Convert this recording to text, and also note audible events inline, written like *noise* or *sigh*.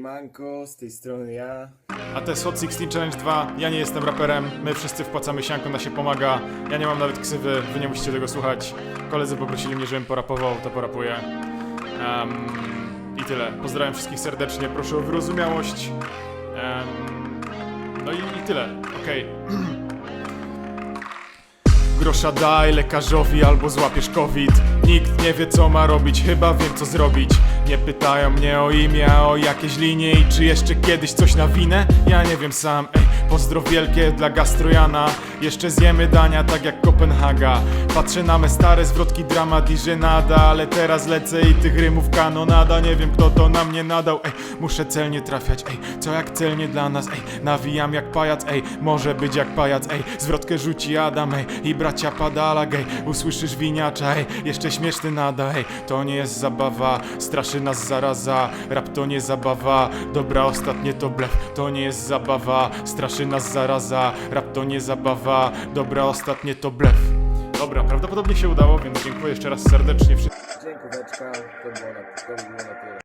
Manko, z tej strony ja. A to jest Hot 16 Challenge 2. Ja nie jestem raperem, my wszyscy wpłacamy sianko, na się pomaga. Ja nie mam nawet ksywy, wy nie musicie tego słuchać. Koledzy poprosili mnie, żebym porapował, to porapuję. Em, I tyle. Pozdrawiam wszystkich serdecznie, proszę o wyrozumiałość. Em, no i, i tyle, okej. *clears throat* Grosza daj lekarzowi albo złapiesz COVID. Nikt nie wie co ma robić, chyba wiem co zrobić. Nie pytają mnie o imię, o jakieś linie I czy jeszcze kiedyś coś na winę? Ja nie wiem sam, ej Pozdro wielkie dla gastrojana. Jeszcze zjemy dania tak jak Kopenhaga. Patrzę na me stare zwrotki dramat i żenada Ale teraz lecę i tych rymów kanonada. Nie wiem kto to na mnie nadał, ej Muszę celnie trafiać, ej Co jak celnie dla nas, ej. Nawijam jak pajac, ej Może być jak pajac, ej. Zwrotkę rzuci Adam, ej I bracia padala, gej Usłyszysz winiacza, ej Jeszcze śmieszny nada, ej To nie jest zabawa Straszy nas zaraza Rap to nie zabawa Dobra, ostatnie to blef To nie jest zabawa Straszy nas zaraza Rap to nie zabawa Dobra, ostatnie to blef Dobra, prawdopodobnie się udało, więc dziękuję jeszcze raz serdecznie wszystkim. Dziękóweczka, to było na, to było na.